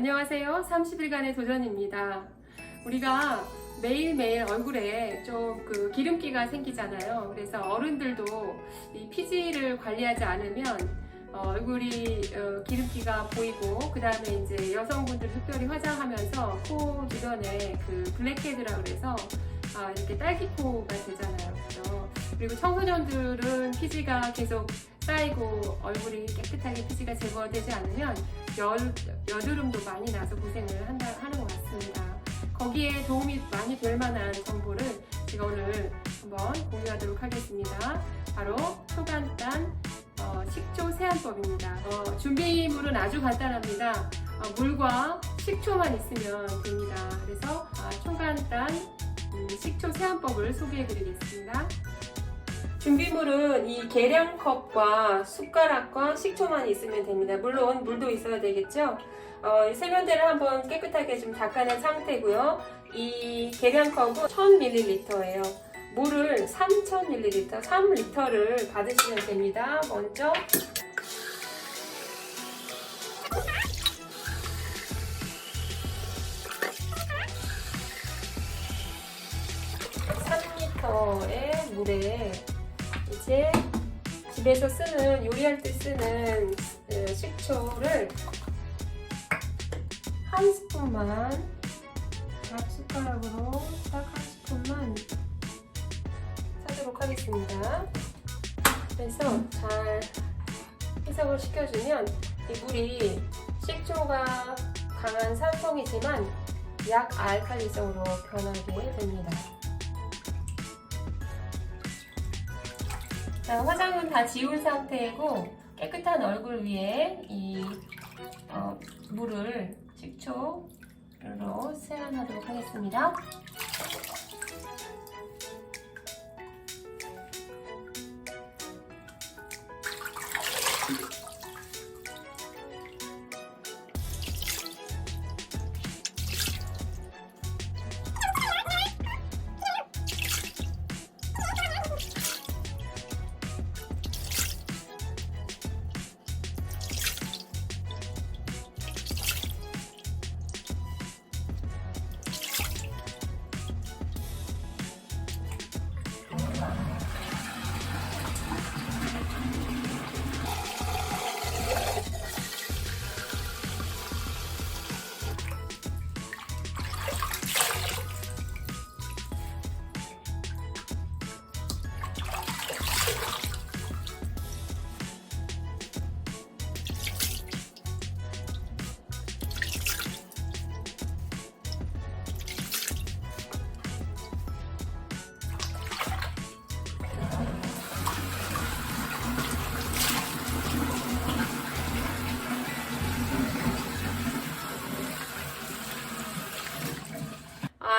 안녕하세요. 30일간의 도전입니다. 우리가 매일매일 얼굴에 좀 그 기름기가 생기잖아요. 그래서 어른들도 이 피지를 관리하지 않으면 어, 얼굴이 어, 기름기가 보이고 그 다음에 이제 여성분들 특별히 화장하면서 코 주변에 그 블랙헤드라 그래서 아, 이렇게 딸기코가 되잖아요. 그래서 그리고 청소년들은 피지가 계속 쌓이고 얼굴이 깨끗하게 피지가 제거되지 않으면 열, 여드름도 많이 나서 고생을 한다, 하는 것 같습니다. 거기에 도움이 많이 될 만한 정보를 제가 오늘 한번 공유하도록 하겠습니다. 바로 초간단 어, 식초 세안법입니다. 어, 준비물은 아주 간단합니다. 어, 물과 식초만 있으면 됩니다. 그래서 아, 초간단 음, 식초 세안법을 소개해 드리겠습니다. 준비물은 이 계량컵과 숟가락과 식초만 있으면 됩니다. 물론 물도 있어야 되겠죠. 어, 이 세면대를 한번 깨끗하게 좀 닦아낸 상태고요. 이 계량컵은 1000ml예요. 물을 3000ml, 3리터를 받으시면 됩니다. 먼저 리터의 물에 이제 집에서 쓰는 요리할 때 쓰는 어, 식초를 한 스푼만 밥 숟가락으로 딱 한 스푼만 사도록 하겠습니다. 그래서 잘 해석을 시켜주면 이 물이 식초가 강한 산성이지만 약 알칼리성으로 변하게 됩니다. 자, 화장은 다 지운 상태이고 깨끗한 얼굴 위에 이 어, 물을 식초로 세안하도록 하겠습니다.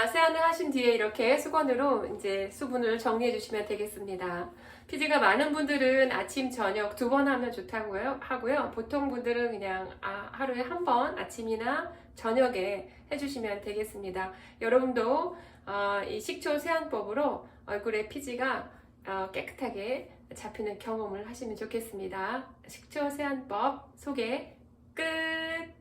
아, 세안을 하신 뒤에 이렇게 수건으로 이제 수분을 정리해 주시면 되겠습니다. 피지가 많은 분들은 아침, 저녁 두 번 하면 좋다고요 하고요. 보통 분들은 그냥 아, 하루에 한 번 아침이나 저녁에 해주시면 되겠습니다. 여러분도 어, 이 식초 세안법으로 얼굴의 피지가 어, 깨끗하게 잡히는 경험을 하시면 좋겠습니다. 식초 세안법 소개 끝!